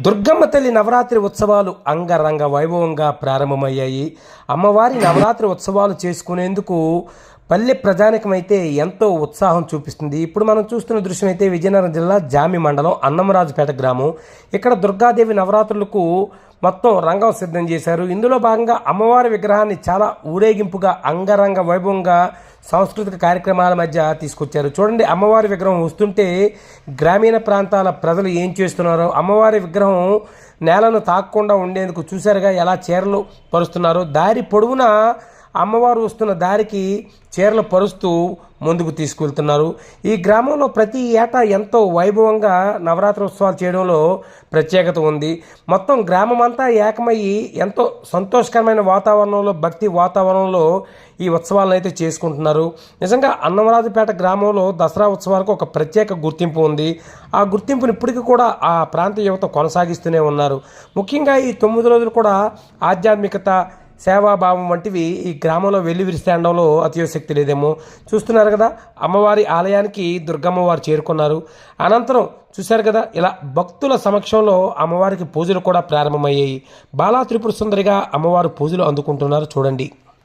దుర్గమ్మ తల్లి నవరాత్రి ఉత్సవాలు అంగరంగ వైభవంగా ప్రారంభమయ్యాయి. అమ్మవారి నవరాత్రి ఉత్సవాలు చేసుకునేందుకు పల్లె ప్రజానికమైతే ఎంతో ఉత్సాహం చూపిస్తుంది. ఇప్పుడు మనం చూస్తున్న దృశ్యం అయితే విజయనగరం జిల్లా జామి మండలం అన్నమరాజుపేట గ్రామం. ఇక్కడ దుర్గాదేవి నవరాత్రులకు మొత్తం రంగం సిద్ధం చేశారు. ఇందులో భాగంగా అమ్మవారి విగ్రహాన్ని చాలా ఊరేగింపుగా అంగరంగ వైభవంగా సాంస్కృతిక కార్యక్రమాల మధ్య తీసుకొచ్చారు. చూడండి అమ్మవారి విగ్రహం వస్తుంటే గ్రామీణ ప్రాంతాల ప్రజలు ఏం చేస్తున్నారో అమ్మవారి విగ్రహం నేలను తాకకుండా ఉండేందుకు చూశారుగా ఎలా చీరలు పరుస్తున్నారో. దారి పొడవునా అమ్మవారు వస్తున్న దారికి చీరలు పరుస్తూ ముందుకు తీసుకువెళ్తున్నారు ఈ గ్రామంలో ప్రతి ఏటా ఎంతో వైభవంగా నవరాత్రి ఉత్సవాలు చేయడంలో ప్రత్యేకత ఉంది. మొత్తం గ్రామం అంతా ఏకమయ్యి ఎంతో సంతోషకరమైన వాతావరణంలో భక్తి వాతావరణంలో ఈ ఉత్సవాలను అయితే చేసుకుంటున్నారు. నిజంగా అన్నమరాజుపేట గ్రామంలో దసరా ఉత్సవాలకు ఒక ప్రత్యేక గుర్తింపు ఉంది. ఆ గుర్తింపుని ఇప్పటికీ కూడా ఆ ప్రాంత యువత కొనసాగిస్తూనే ఉన్నారు. ముఖ్యంగా ఈ తొమ్మిది రోజులు కూడా ఆధ్యాత్మికత సేవాభావం వంటివి ఈ గ్రామంలో వెల్లివిరిస్తేండంలో అతియోశక్తి లేదేమో. చూస్తున్నారు కదా అమ్మవారి ఆలయానికి దుర్గమ్మవారు చేరుకున్నారు. అనంతరం చూశారు కదా ఇలా భక్తుల సమక్షంలో అమ్మవారికి పూజలు కూడా ప్రారంభమయ్యాయి. బాలా త్రిపుర సుందరిగా అమ్మవారు పూజలు అందుకుంటున్నారు చూడండి.